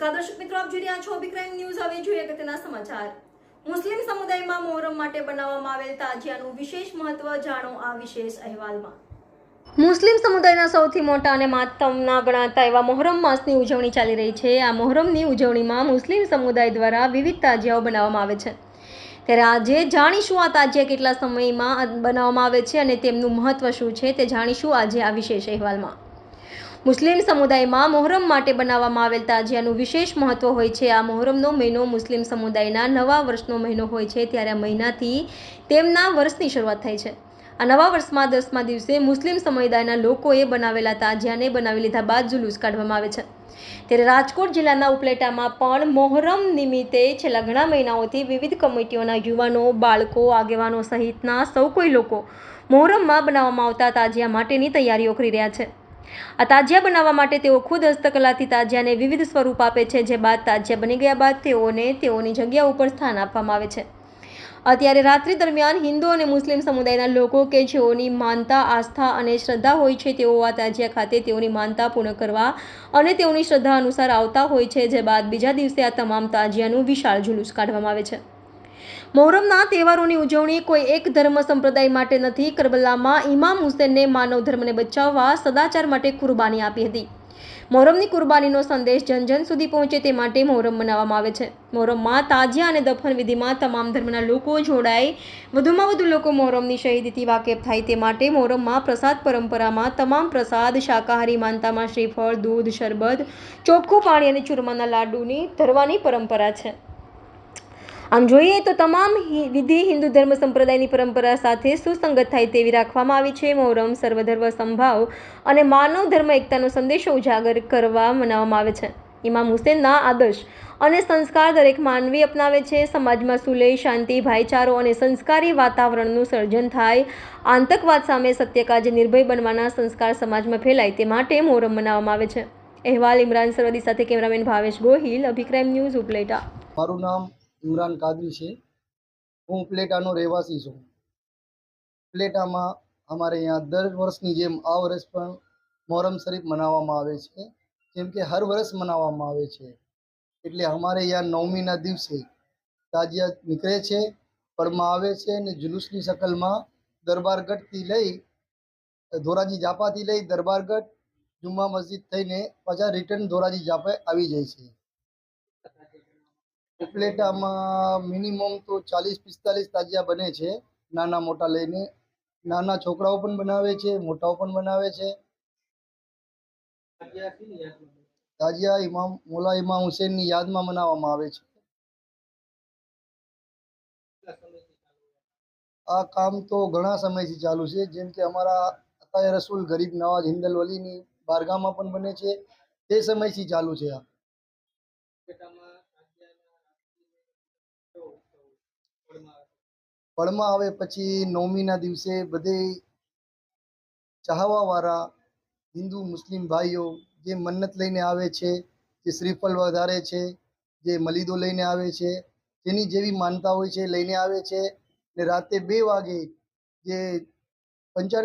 નમસ્કાર, દર્શક મિત્રો, આપ જોઈ રહ્યા છો અભિક્રાઇમ ક્રાઇમ ન્યૂઝ. હવે જોઈએ અગત્યના સમાચાર. મુસ્લિમ સમુદાયમાં મોહરમ માટે બનાવવામાં આવેલ તાજિયાનું વિશેષ મહત્વ જાણો આ વિશેષ અહેવાલમાં. મુસ્લિમ સમુદાયના સૌથી મોટા અને માતમના ગણાતા એવા મોહરમ માસની ઉજવણી ચાલી રહી છે. આ મોહરમની ઉજવણીમાં મુસ્લિમ સમુદાય દ્વારા વિવિધ તાજિયાઓ બનાવવામાં આવે છે. ત્યારે આજે જાણીશું આ તાજિયા કેટલા સમયમાં બનાવવામાં આવે છે અને તેમનું મહત્વ શું છે તે જાણીશું આજે આ વિશેષ અહેવાલમાં. મુસ્લિમ સમુદાયમાં મોહરમ માટે બનાવવામાં આવેલ તાજિયાનું વિશેષ મહત્વ હોય છે. આ મોહરમનો મહિનો મુસ્લિમ સમુદાયના નવા વર્ષનો મહિનો હોય છે, ત્યારે આ મહિનાથી તેમના વર્ષની શરૂઆત થાય છે. આ નવા વર્ષમાં દસમા દિવસે મુસ્લિમ સમુદાયના લોકોએ બનાવેલા તાજિયાને બનાવી લીધા બાદ જુલુસ કાઢવામાં આવે છે. ત્યારે રાજકોટ જિલ્લાના ઉપલેટામાં પણ મોહરમ નિમિત્તે છેલ્લા ઘણા મહિનાઓથી વિવિધ કમિટીઓના યુવાનો, બાળકો, આગેવાનો સહિતના સૌ કોઈ લોકો મોહરમમાં બનાવવામાં આવતા તાજિયા માટેની તૈયારીઓ કરી રહ્યા છે. આ તાજિયા બનાવવા માટે તેઓ ખુદ હસ્તકલાથી તાજિયાને વિવિધ સ્વરૂપ આપે છે, જે બાદ તાજિયા બની ગયા બાદ તેઓને તેઓની જગ્યા ઉપર સ્થાન આપવામાં આવે છે. અત્યારે રાત્રિ દરમિયાન હિન્દુ અને મુસ્લિમ સમુદાયના લોકો કે જેઓની માનતા, આસ્થા અને શ્રદ્ધા હોય છે, તેઓ આ તાજિયા ખાતે તેઓની માનતા પૂર્ણ કરવા અને તેઓની શ્રદ્ધા અનુસાર આવતા હોય છે, જે બાદ બીજા દિવસે આ તમામ તાજિયાનું વિશાળ જુલુસ કાઢવામાં આવે છે. મોહરમના તહેવારોની ઉજવણી કોઈ એક ધર્મ સંપ્રદાય માટે નથી. કરબલામાં ઇમામ હુસેનને માનવ ધર્મને બચાવવા સદાચાર માટે કુરબાની આપી હતી. મોહરમની કુરબાનીનો સંદેશ જન જન સુધી પહોંચે તે માટે મોહરમ મનાવવામાં આવે છે. મોહરમમાં તાજિયા અને દફન વિધિમાં તમામ ધર્મના લોકો જોડાય વધુમાં વધુ લોકો મોહરમની શહીદીથી વાકેફ થાય તે માટે મોહરમમાં પ્રસાદ પરંપરામાં તમામ પ્રસાદ, શાકાહારી માનતામાં શ્રીફળ, દૂધ, શરબત, ચોખ્ખું પાણી અને ચૂરમાના લાડુની ધરવાની પરંપરા છે. આમ જોઈએ તો તમામ વિધિ હિન્દુ ધર્મ સંપ્રદાયની પરંપરા સાથે સુસંગત થાય તેવી રાખવામાં આવી છે. મોહરમ, સર્વધર્મ સંભાવ અને માનવ ધર્મ એકતાનો સંદેશો ઉજાગર કરવા મનાવવામાં આવે છે. ઇમામ હુસેનના આદર્શ અને સંસ્કાર દરેક માનવી અપનાવે છે. સમાજમાં સુલેહ શાંતિ, ભાઈચારો અને સંસ્કારી વાતાવરણનું સર્જન થાય. આતંકવાદ સામે સત્યકાજે નિર્ભય બનવાના સંસ્કાર સમાજમાં ફેલાય તે માટે મોહરમ મનાવવામાં આવે છે. અહેવાલ, ઇમરાન સરવદી સાથે કેમેરામેન ભાવેશ ગોહિલ અભિક્રાઇમ ન્યૂઝ ઉપલેટા. મારું નામ ઇમરાન કાદરી છે. હું ઉપલેટાનો રહેવાસી છું. ઉપલેટામાં અમારે અહીંયા દર વર્ષની જેમ આ વર્ષ પણ મોહરમ શરીફ મનાવવામાં આવે છે. જેમ કે હર વર્ષ મનાવવામાં આવે છે. એટલે અમારે અહીંયા નવમીના દિવસે તાજિયા નીકળે છે પડમાં આવે છે અને જુલુસની શકલમાં દરબારગઢથી લઈ, ધોરાજી જાપાથી લઈ દરબારગઢ જુમ્મા મસ્જિદ થઈને પાછા રિટર્ન ધોરાજી જાપે આવી જાય છે. ઉપલેટામાં મિનિમમ તો ચાલીસ પિસ્તાલીસ તાજિયા બને છે. નાના મોટા લઈને નાના છોકરાઓ પણ બનાવે છે મોટાઓ પણ બનાવે છે. તાજિયા ઇમામ મોલા ઇમામ હુસેનની યાદમાં મનાવવામાં આવે છે. આ કામ તો ઘણા સમયથી ચાલુ છે. જેમ કે અમારા અતાય રસૂલ ગરીબ નવાજ હિન્દલ વલીની બારગામાં પણ બને છે. તે સમયથી ચાલુ છે આ. પડમાં આવે પછી નવમીના દિવસે બધે ચાહવાવાળા હિન્દુ, મુસ્લિમ ભાઈઓ જે મન્નત લઈને આવે છે, જે શ્રીફળ વધારે છે, જે મલીદો લઈને આવે છે, જેની જેવી માનતા હોય છે લઈને આવે છે ને રાતે બે વાગે જે પંચાયત